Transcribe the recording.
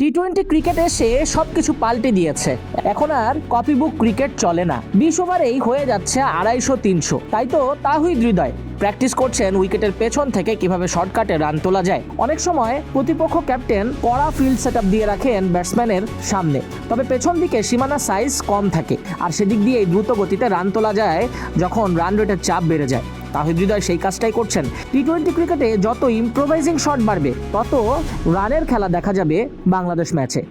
T twenty cricket এসে সবকিছু পাল্টে দিয়েছে। এখন আর কপি বুক ক্রিকেট চলে না। বিশ ওভারেই হয়ে যাচ্ছে আড়াইশো, তিনশো। তাই তো তাহিদ হৃদয় প্র্যাকটিস করছেন উইকেটের পেছন থেকে কীভাবে শর্টকাটে রান তোলা যায়। অনেক সময় প্রতিপক্ষ ক্যাপ্টেন কড়া ফিল্ড সেট দিয়ে রাখেন ব্যাটসম্যানের সামনে। তবে পেছন দিকে সীমানা সাইজ কম থাকে। আর সেদিক দিয়ে দ্রুত গতিতে রান তোলা যায় যখন রান রেটের চাপ বেড়ে যায়। তাহিদ সেই কাজটাই করছেন। টি টোয়েন্টি ক্রিকেটে যত ইম্প্রোভাইজিং শট বাড়বে, তত রানের খেলা দেখা যাবে বাংলাদেশ ম্যাচে